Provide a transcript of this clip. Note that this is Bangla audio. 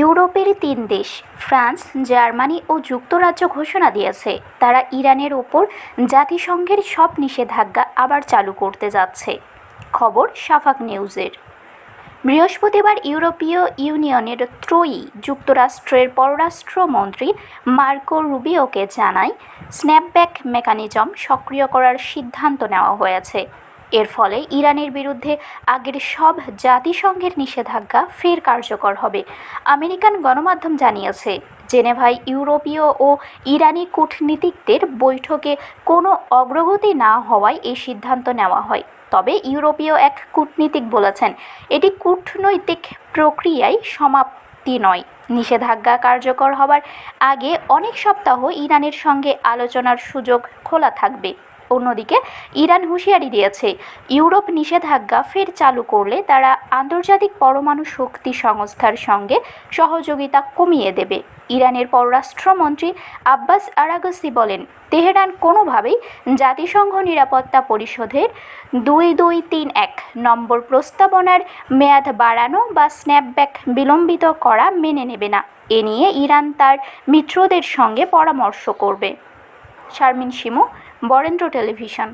ইউরোপের তিন দেশ, ফ্রান্স, জার্মানি ও যুক্তরাজ্য ঘোষণা দিয়েছে। তারা ইরানের ওপর জাতিসংঘের সব নিষেধাজ্ঞা আবার চালু করতে যাচ্ছে। খবর সাফাক নিউজের। বৃহস্পতিবার ইউরোপীয় ইউনিয়নের ত্রয়ী যুক্তরাষ্ট্রের পররাষ্ট্রমন্ত্রী মার্কো রুবিওকে জানায়, স্ন্যাপব্যাক মেকানিজম সক্রিয় করার সিদ্ধান্ত নেওয়া হয়েছে। এর ফলে ইরানের বিরুদ্ধে আগের সব জাতিসংঘের নিষেধাজ্ঞা ফের কার্যকর হবে। আমেরিকান গণমাধ্যম জানিয়েছে, জেনেভায় ইউরোপীয় ও ইরানি কূটনীতিকদের বৈঠকে কোনো অগ্রগতি না হওয়ায় এই সিদ্ধান্ত নেওয়া হয়। তবে ইউরোপীয় এক কূটনীতিক বলেছেন, এটি কূটনৈতিক প্রক্রিয়ায় সমাপ্তি নয়। নিষেধাজ্ঞা কার্যকর হবার আগে অনেক সপ্তাহ ইরানের সঙ্গে আলোচনার সুযোগ খোলা থাকবে। অন্যদিকে, ইরান হুঁশিয়ারি দিয়েছে, ইউরোপ নিষেধাজ্ঞা ফের চালু করলে তারা আন্তর্জাতিক পরমাণু শক্তি সংস্থার সঙ্গে সহযোগিতা কমিয়ে দেবে। ইরানের পররাষ্ট্রমন্ত্রী আব্বাস আরাগসি বলেন, তেহরান কোনোভাবেই জাতিসংঘ নিরাপত্তা পরিষদের দুই দুই তিন এক নম্বর প্রস্তাবনার মেয়াদ বাড়ানো বা স্ন্যাপব্যাক বিলম্বিত করা মেনে নেবে না। এ নিয়ে ইরান তার মিত্রদের সঙ্গে পরামর্শ করবে। শারমিন শিমু বরেন্দ্র টেলিভিশন।